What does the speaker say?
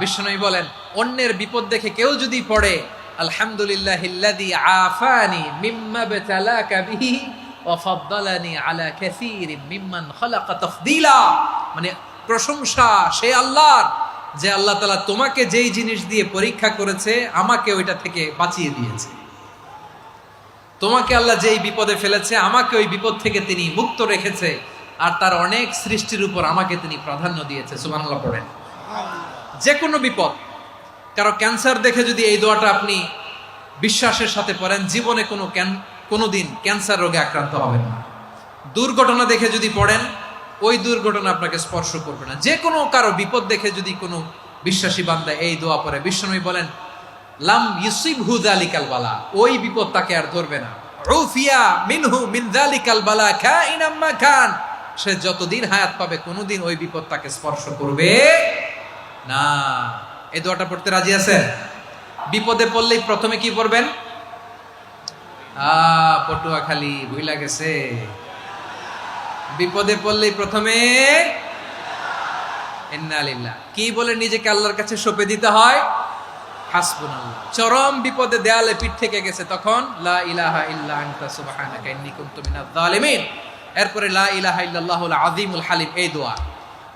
বিশ্বনবী বলেন, অন্যের বিপদ দেখে কেউ যদি পড়ে আলহামদুলিল্লাহ আফানি মিম্মা বিতালাকা বিহি ওয়া ফাদ্দালানি আলা কাসীরিন মিম্মান খালাকা তাফদীলা। মানে প্রশংসা সে আল্লাহর, যে আল্লাহ তাআলা তোমাকে যেই জিনিস দিয়ে পরীক্ষা করেছে, আমাকে ওইটা থেকে বাঁচিয়ে দিয়েছে। তোমাকে আল্লাহ যেই বিপদে ফেলেছে, আমাকে ওই বিপদ থেকে তিনি মুক্ত রেখেছে, আর তার অনেক সৃষ্টির উপর আমাকে তিনি প্রাধান্য দিয়েছে। সুবহানাল্লাহ, পড়েন। যে কোনো বিপদ, কারও ক্যান্সার দেখে যদি এই দোয়াটা আপনি বিশ্বাসের সাথে পড়েন, জীবনে কোনো ক্যান কোনোদিন ক্যান্সার রোগে আক্রান্ত হবেন না। দুর্ঘটনা দেখে যদি পড়েন, ওই দুর্ঘটনা আপনাকে স্পর্শ করবে না। যে কোনো কারও বিপদ দেখে যদি কোনো বিশ্বাসী বান্দা এই দোয়া পড়ে, বিশ্বনবী বলেন, লাম ইউসিব হু জালিকাল বালা ওই বিপদ তাকে আর ধরবে না। রুফিয়া মিনহু মিন জালিকাল বালা খাইনাম মা খান সে যতদিন হায়াত পাবে, কোনোদিন ওই বিপদ তাকে স্পর্শ করবে না, এই দোয়াটা পড়তে রাজি আছেন? বিপদে পড়লেই প্রথমে কি পড়বেন? পটুয়া খালি ভুইলা গেছে। বিপদে পড়লেই প্রথমে কি বলে নিজেকে আল্লাহর কাছে সঁপে দিতে হয়? চরম বিপদে দেয়ালে পিঠ থেকে গেছে তখন, লা ইলাহা ইল্লা আনতা সুবহানাকা ইন্নী এরপরে লা ইলাহা ইল্লাল্লাহুল আযীমুল হালিম, এই দোয়া।